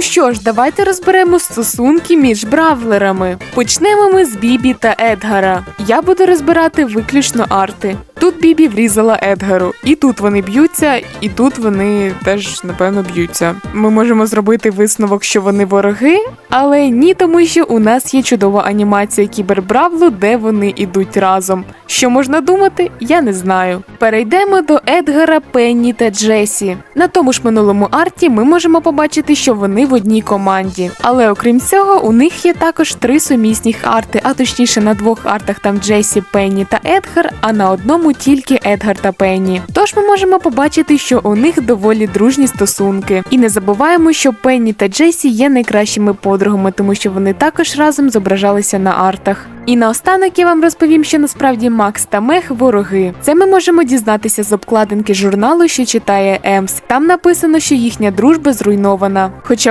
Ну що ж, давайте розберемо стосунки між бравлерами. Почнемо ми з Бібі та Едгара. Я буду розбирати виключно арти. Тут Бібі врізала Едгару, і тут вони б'ються, і тут вони теж напевно б'ються. Ми можемо зробити висновок, що вони вороги, але ні, тому що у нас є чудова анімація кібербравлу, де вони ідуть разом. Що можна думати, я не знаю. Перейдемо до Едгара, Пенні та Джесі. На тому ж минулому арті ми можемо побачити, що вони в одній команді. Але окрім цього, у них є також три сумісних арти, а точніше на двох артах там Джесі, Пенні та Едгар, а на одному тільки Едгар та Пенні. Тож ми можемо побачити, що у них доволі дружні стосунки. І не забуваємо, що Пенні та Джесі є найкращими подругами, тому що вони також разом зображалися на артах. І наостанок я вам розповім, що насправді Макс та Мех вороги. Це ми можемо дізнатися з обкладинки журналу, що читає Емс. Там написано, що їхня дружба зруйнована. Хоча